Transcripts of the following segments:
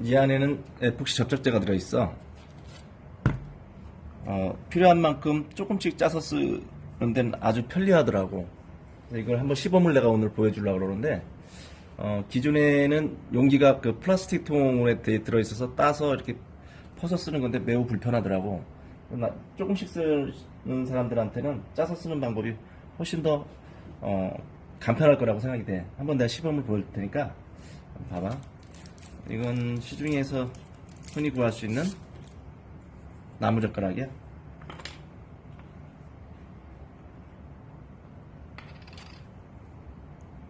이 안에는 에폭시 접착제가 들어있어. 어, 필요한 만큼 조금씩 짜서 쓰는 데는 아주 편리하더라고. 이걸 한번 시범을 내가 오늘 보여주려고 그러는데, 어, 기존에는 용기가 그 플라스틱 통에 돼- 들어있어서 따서 이렇게 퍼서 쓰는 건데 매우 불편하더라고. 나- 조금씩 쓰는 사람들한테는 짜서 쓰는 방법이 훨씬 더, 어, 간편할 거라고 생각이 돼. 한번 내가 시범을 보여줄 테니까, 봐봐. 이건 시중에서 흔히 구할 수 있는 나무젓가락이야.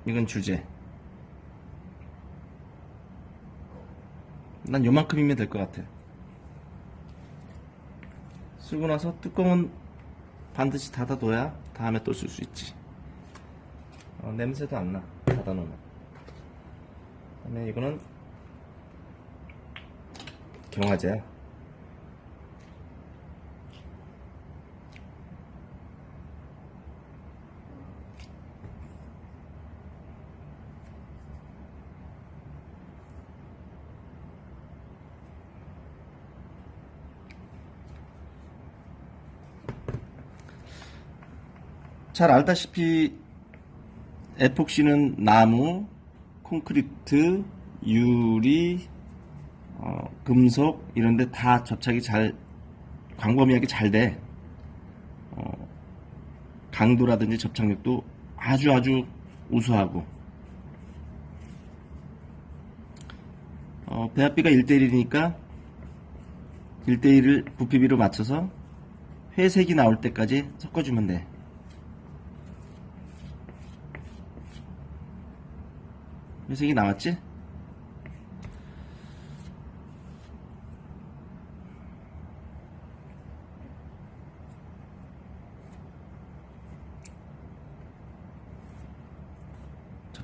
이건 주제. 난 요만큼이면 될 것 같아. 쓰고 나서 뚜껑은 반드시 닫아둬야 다음에 또 쓸 수 있지. 어, 냄새도 안 나. 닫아놓으면. 이거는 경화제야. 잘 알다시피 에폭시는 나무, 콘크리트, 유리, 어, 금속 이런데 다 접착이 잘 광범위하게 잘 돼. 어, 강도라든지 접착력도 아주 아주 우수하고. 어, 배합비가 1대1이니까 1대1을 부피비로 맞춰서 회색이 나올 때까지 섞어주면 돼. 회색이 나왔지?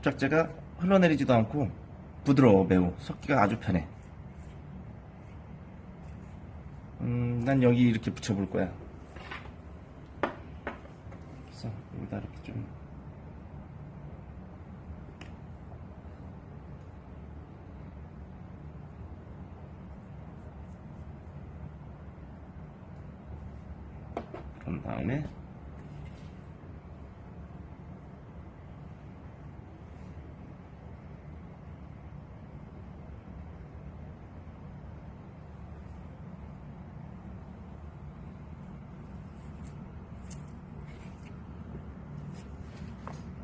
접착제가 흘러내리지도 않고 부드러워 매우 섞기가 아주 편해. 음, 난 여기 이렇게 붙여볼 거야. 그래서 여기다 이렇게 좀 그런 다음에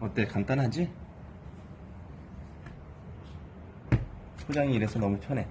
어때 간단하지? 포장이 이래서 너무 편해